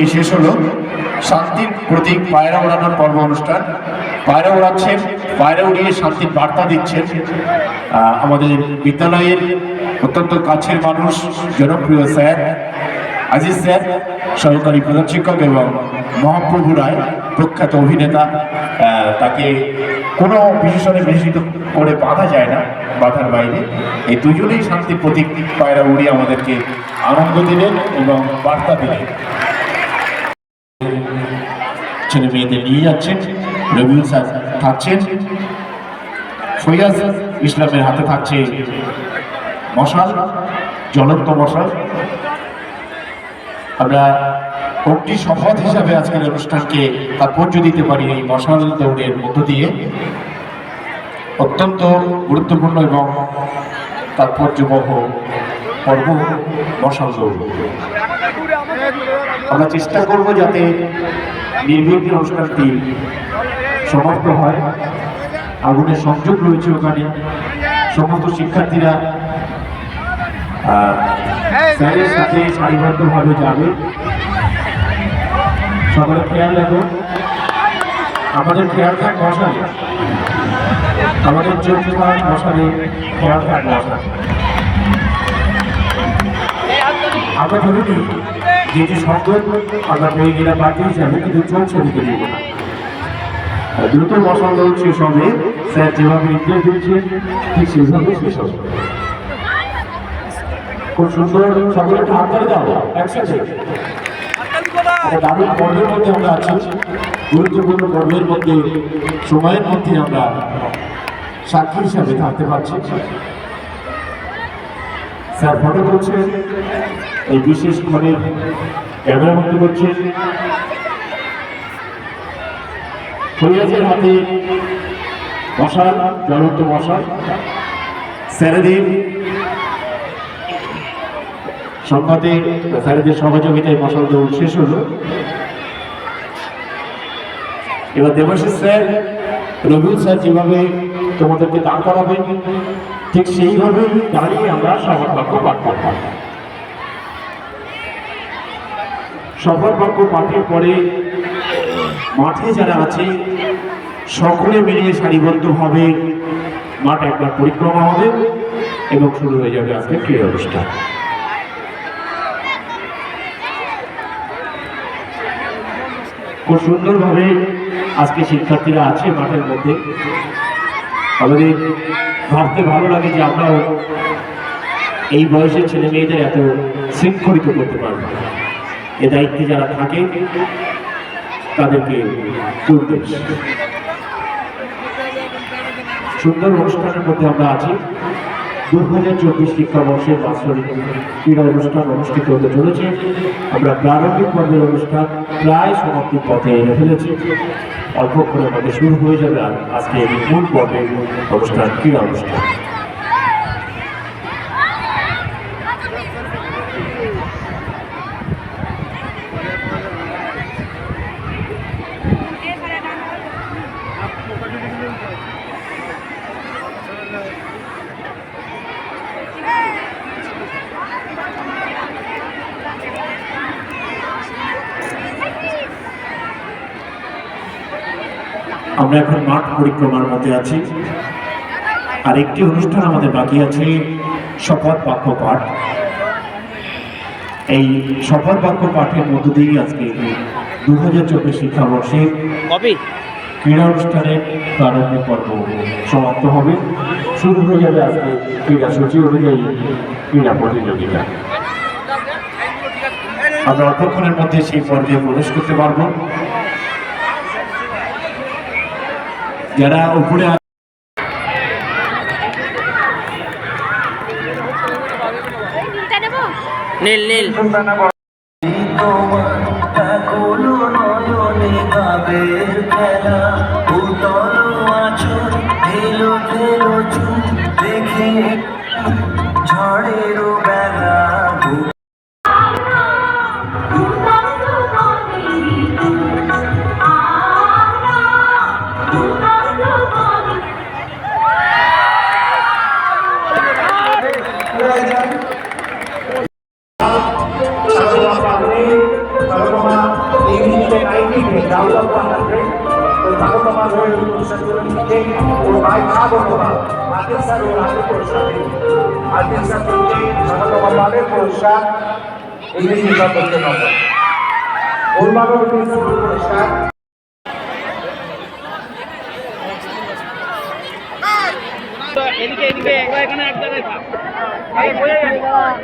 এই শেষ হলো শান্তির প্রতীক পায়রা ওড়ানোর পর্ব অনুষ্ঠান। পায়রা ওড়াচ্ছেন, পায়রা উড়িয়ে শান্তির বার্তা দিচ্ছেন আমাদের বিদ্যালয়ের অত্যন্ত কাছের মানুষ, জনপ্রিয় স্যার আজিজ স্যার, সহকারী প্রধান শিক্ষক এবং মহাপ্রভু রায়, প্রখ্যাত অভিনেতা তাকে কোনো বিশেষণে বিশেষিত করে বাধা যায় না বাধার বাইরে। এই দুজনেই শান্তির প্রতীক পায়রা উড়িয়ে আমাদেরকে আনন্দ দিলেন এবং বার্তা দিলেন। ছেলে মেয়েদের নিয়ে যাচ্ছেন। রবিউল স্যার থাকছেন। ফৈয়াজ ইসলামের হাতে থাকছে মশাল, জ্বলন্ত মশাল। আমরা অগ্নি শপথ হিসাবে আজকের অনুষ্ঠানকে তাৎপর্য দিতে পারি এই মশাল দৌড়ের মধ্য দিয়ে। অত্যন্ত গুরুত্বপূর্ণ এবং তাৎপর্যবহ পর্ব মশাল দৌড়। আমরা চেষ্টা করব যাতে নির্বিঘ্নে অনুষ্ঠানটি সমাপ্ত হয়। আগুনের সংযোগ রয়েছে ওখানে। সমস্ত শিক্ষার্থীরা স্যারের সাথে সারিবদ্ধভাবে যাবে। সকলে খেয়াল রাখো। আমাদের খেয়াল থাক মশালে। আমাদের চোখ থাক মশালে খেয়াল থাক মশালে। আমরা ধরে নিই যেটি সংযোগ আমরা পেয়ে গেলাম বাকি হিসাবে কিন্তু চলছে দিকে দিব। না দ্রুত দৌড় শেষ হবে স্যার যেভাবে নির্দেশ দিয়েছে ঠিক সেভাবে শেষ হবে। খুব সুন্দর সকলে একটু হাত তালি দাও একসাথে। দারুণ পর্বের মধ্যে আমরা আছি। গুরুত্বপূর্ণ পর্বের মধ্যে, সময়ের মধ্যে আমরা সাক্ষী হিসাবে থাকতে পারছি। স্যার ফটো করছেন এই বিশেষ ঘরের ক্যামেরা ফরিয়াজের হাতে মশাল, জ্বলন্ত মশাল, স্যারেদের সংঘাতে স্যারেদের সহযোগিতায় মশাল দৌড় শেষ হলো। এবার দেবাশিস স্যার, রবিউল স্যার যেভাবে তোমাদেরকে দাঁড় করাবেন, ঠিক সেইভাবে দাঁড়িয়ে আমরা শপথ বাক্য পাঠ করব। শপথ বাক্য পাঠের পরে মাঠে যারা আছে, সকলে মিলিয়ে সারিবদ্ধভাবে মাঠ একবার পরিক্রমা হবে এবং শুরু হয়ে যাবে আজকে ক্রীড়া অনুষ্ঠান। খুব সুন্দরভাবে আজকে শিক্ষার্থীরা আছে মাঠের মধ্যে। আমাদের ভাবতে ভালো লাগে যে আমরাও এই বয়সের ছেলে মেয়েদের এত শৃঙ্খলিত করতে পারব। এ দায়িত্বে যারা থাকে, তাদেরকে সুন্দর অনুষ্ঠানের মধ্যে আমরা আছি। দু হাজার চব্বিশ শিক্ষাবর্ষের বাৎসরিক ক্রীড়া অনুষ্ঠান অনুষ্ঠিত হতে চলেছে। আমরা প্রারম্ভিক পর্বের অনুষ্ঠান প্রায় সমাপ্তির পথে এনে ফেলেছি। অল্পক্ষণের মধ্যে শুরু হয়ে যাবে আজকে মূল পর্বের অনুষ্ঠান, ক্রীড়া অনুষ্ঠান। আমরা এখন মাঠ পরিক্রমার মধ্যে আছি। আর একটি অনুষ্ঠান আমাদের বাকি আছে, শপথ বাক্য পাঠ। এই শপথ বাক্য পাঠের মধ্য দিয়েই আজকে দু হাজার চব্বিশ শিক্ষাবর্ষে ক্রীড়া অনুষ্ঠানের প্রারম্ভিক পর্ব সমাপ্ত হবে। শুরু হয়ে যাবে আজকে ক্রীড়া সূচি অনুযায়ী ক্রীড়া প্রতিযোগিতা। আমরা অল্পক্ষণের মধ্যে সেই পর্যায়ে প্রবেশ করতে পারব। যারা উপরে নীল নীল। তোমার খেলা উতল আছো ঢেলো ঢেলো চুপ দেখে ঝড়েরও বেলা ওর ভাই স্বাগত আদিল স্যার ওর আগে পুরস্কার ইংরেজি করতে পারবে ওর মানব পুরস্কার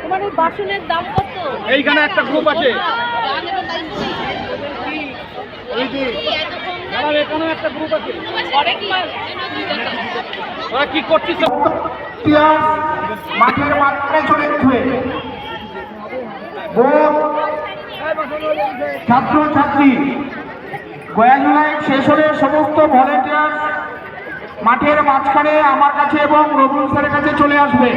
তোমার বাসনের দাম কত এইখানে একটা গ্রুপ আছে এই যে মাঠের মাঠে চলে ছাত্র ছাত্রী জুলাই শেষ হলে সমস্ত ভলেন্টিয়ার মাঠের মাঝখানে আমার কাছে এবং রবুল স্যারের কাছে চলে আসবে।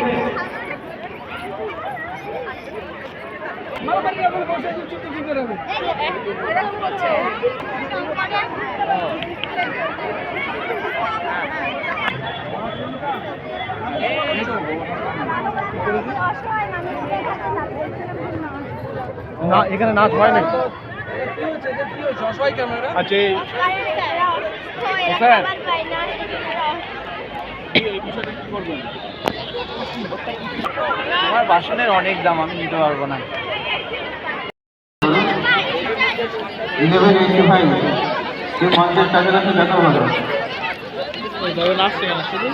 না, এখানে নাচ হয় না আচ্ছা স্যার করবেন আমার বাসনের অনেক দাম, আমি নিতে পারব না। ইলেভেন এইটি ফাইভ যে মঞ্চের কাছাকাছি দেখা নাচছে কেন শুধু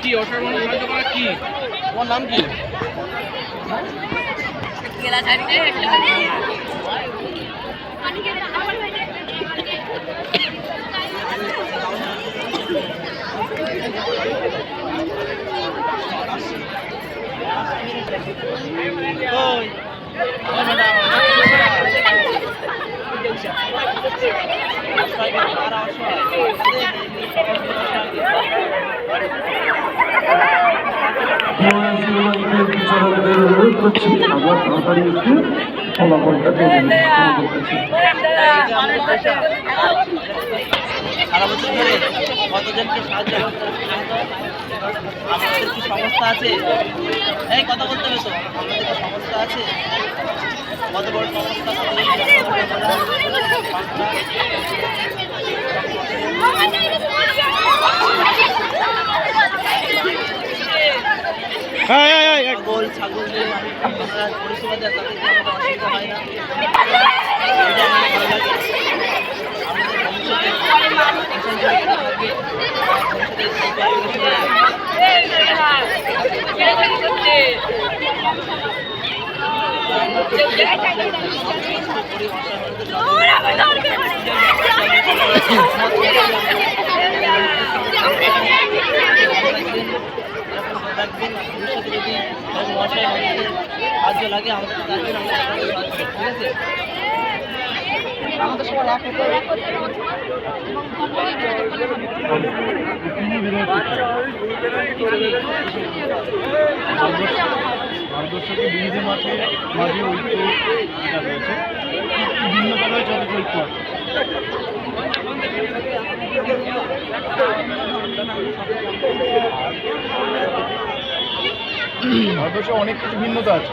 কি অসাধারণ সাহায্য করা কি? তোমার নাম কি? অনুরোধ করছি আবার তাড়াতাড়ি একটু ফলাফলটা দেবেন সারা বছর ধরে কতজনকে সাহায্য করতে আমাদের কি সংস্থা আছে? এই কথা বলতে হবে তো। আমাদের কি সংস্থা আছে? কত বড় সংস্থা ছাগল ছাগল দিয়ে পরিষেবা দেন তাদের অসুবিধা হয় না। ভালো লাগে আমাদের ভবিষ্যতে এখান ভারতবর্ষকে বিরোধী মাঝে মাঝে ঐক্য রয়েছে অথচ ঐক্য আছে ভারতবর্ষে অনেক কিছু ভিন্নতা আছে।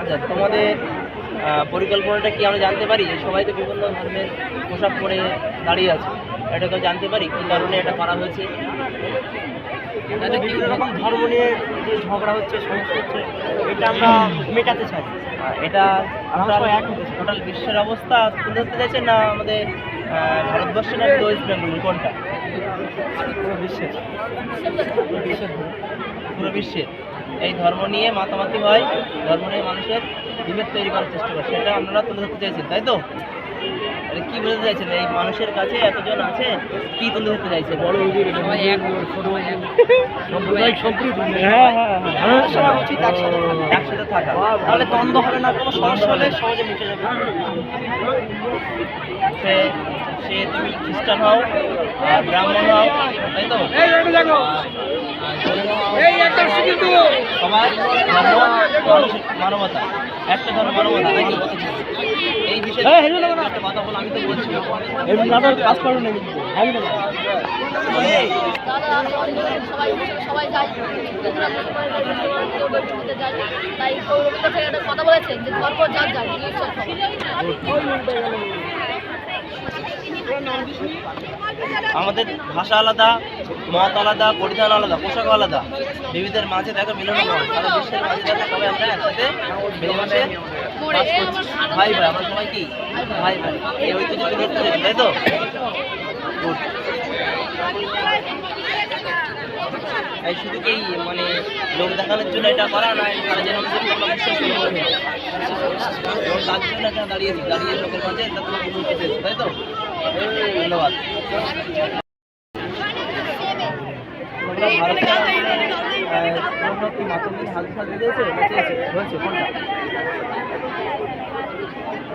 আচ্ছা তোমাদের পরিকল্পনাটা কি আমরা জানতে পারি? সবাই তো বিভিন্ন ধর্মের পোশাক পরে দাঁড়িয়ে আছে। এটা কেউ জানতে পারি কোন কারণে এটা করা হয়েছে। তাহলে বিভিন্ন রকম ধর্ম নিয়ে যে ঝগড়া হচ্ছে সমস্যা হচ্ছে এটা আমরা মেটাতে চাই। এটা আমরা টোটাল বিশ্বের অবস্থা তুলে ধরতে চাইছেন না আমাদের আহ, ভারতবর্ষের না ওয়েস্ট বেঙ্গল কোনটা? পুরো বিশ্বের। পুরো বিশ্বের। এই ধর্ম নিয়ে মাতামাতি হয় ধর্ম নিয়ে মানুষের বিভেদ তৈরি করার চেষ্টা করে সেটা আপনারা তুলে ধরতে চাইছেন তাই তো? কি বলতে চাইছেন? এই মানুষের কাছে এতজন আছে কি তুলে ধরতে চাইছে? বড় হ্যাঁ হ্যাঁ হ্যাঁ একসাথে থাকা। একসাথে থাকা। তাহলে দ্বন্দ্ব হবে না কোনো সমস্যা হলে সহজে মিটে যাবে। সে তুমি খ্রিস্টান হও ব্রাহ্মণ হও তাই তো? এই একটা শিক্ষিত সবাই ধর্ম মানবতা। একটা ধর্ম মানবতা নাকি? এই বিষয়ে হ্যাঁ। একটা কথা বলো আমি তো বলছি। কাজ করো না সবাই সবাই যায় তাই একটা কথা বলেছেন যে ধর্ম যার যায়। আমাদের ভাষা আলাদা মত আলাদা পরিধান আলাদা পোশাক আলাদা। বিবিধের মাঝে দেখো মিলন মাঝে আমরা। ভাই ভাই আমরা সবাই কি? ভাই ভাই। এই ঐতিহ্য তুলে ধরতে চাইছি, তাই তো? এই শুধু কি মানে লোক দেখানোর জন্য এটা করা না তারা যেন বিশ্বাস করে তার জন্য দাঁড়িয়েছি দাঁড়িয়ে লোকের মাঝে তাই তো? ধন্যবাদ।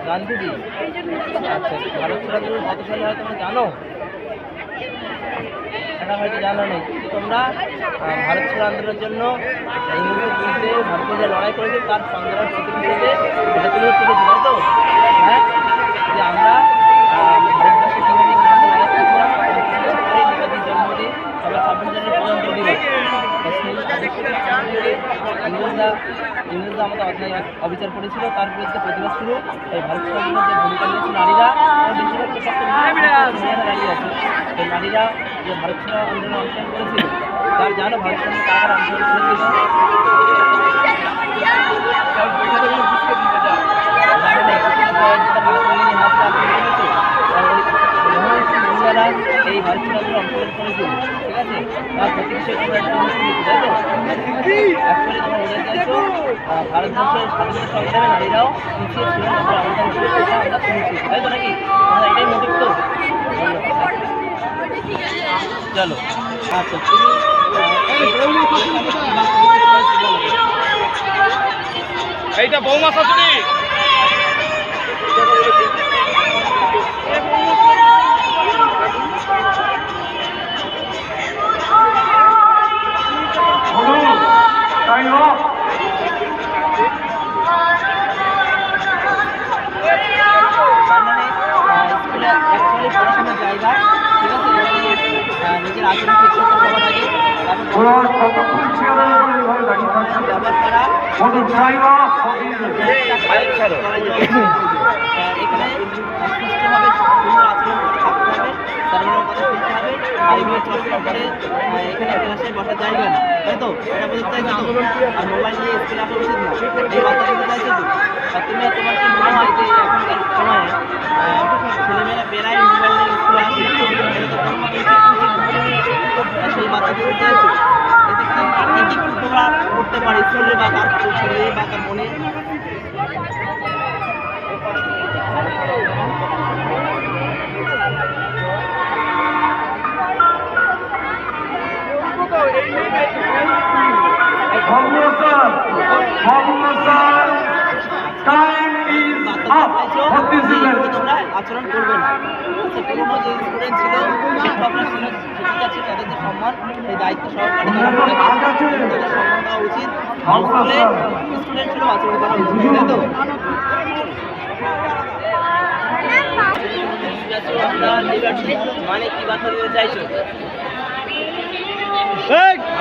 গান্ধীজি আচ্ছা ভারত ছাড়া জানো জানা তোমরা ভারত আন্দোলনের জন্য লড়াই করেছে তার সংগ্রাম প্রতীক হিসেবে এটা তুলে ধরতে পেরেছি, তাই তো হ্যাঁ যে আমরা ইংরেজরা ইংরেজরা আমাদের অত্যাচার অবিচার করেছিল তার বিরুদ্ধে প্রতিবাদ শুরু এই ভারত ছাড়া যে ভূমিকা নিয়েছে নারীরা বেশিরভাগ দাঁড়িয়ে আছে এই নারীরা যে ভারত ছাড়া আন্দোলনে অংশগ্রহণ করেছিল তার জানো ভারত ছাড়া আন্দোলনে কারা কারা অংশগ্রহণ করেছিল এই ভারত আন্দোলনে অংশগ্রহণ করেছিল। ভারতবর্ষের এটাই চলো আচ্ছা এইটা বৌমা শাশুড়ি। এখানে সুষ্ঠুভাবে সুন্দর আচরণ থাকতে হবে এখানে ক্লাসে বসার জায়গা না। তাই তো? এটা আর মোবাইল নিয়ে স্কুলে উচিত না। এই তুমি তোমার কি মনে হয় যে এখনকার সময়ে ছেলেমেয়েরা বেড়ায় মোবাইল নিয়ে স্কুলে আসে? এটা তো সেই বার্তা দিতে চাইছো? করতে পারি? স্কুলে বা তার ছেলে বা তার মনে আচরণ করবে না পুরোনো যে স্টুডেন্ট ছিল শিক্ষকরা ছিল শিক্ষিকা ছিল তাদের যে সম্মান সেই দায়িত্ব সহকারে। তাদের সম্মান দেওয়া উচিত স্কুলে স্টুডেন্ট ছিল আচরণ করা উচিত তাই তো মানে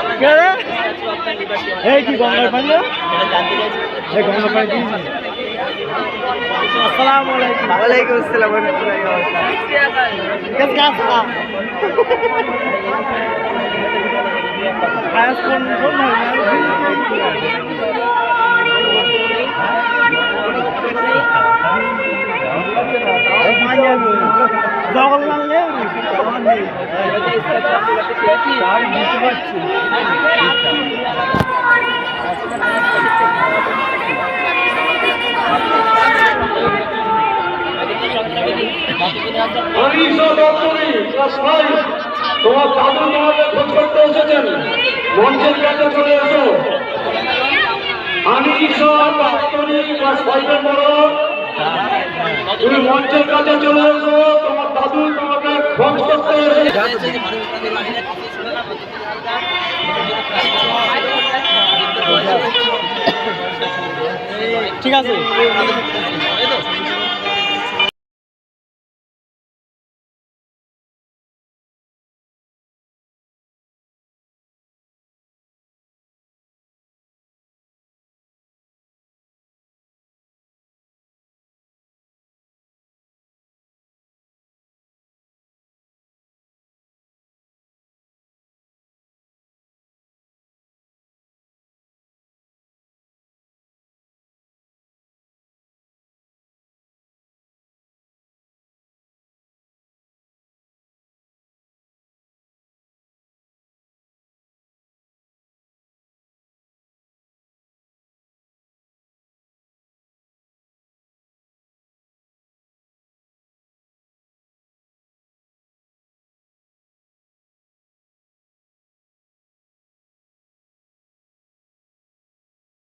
দিতে রে? আপনার liberty মানে কি? এটা জানতে চাইছি ওয়ালাইকুম আসসালাম ওয়া রাহমাতুল্লাহি ওয়া বারাকাতুহু কেস আয়াস কোন কোন ক্লাস ফাইভ তোমার দাদু তোমাকে খোঁজ করতে এসেছেন মঞ্চের কাছে চলে এসো অনিশা দত্তরি ক্লাস ফাইভের বড় তুমি মঞ্চের কাছে চলে এসো তোমার দাদু তোমাকে খোঁজ করতে ঠিক আছে।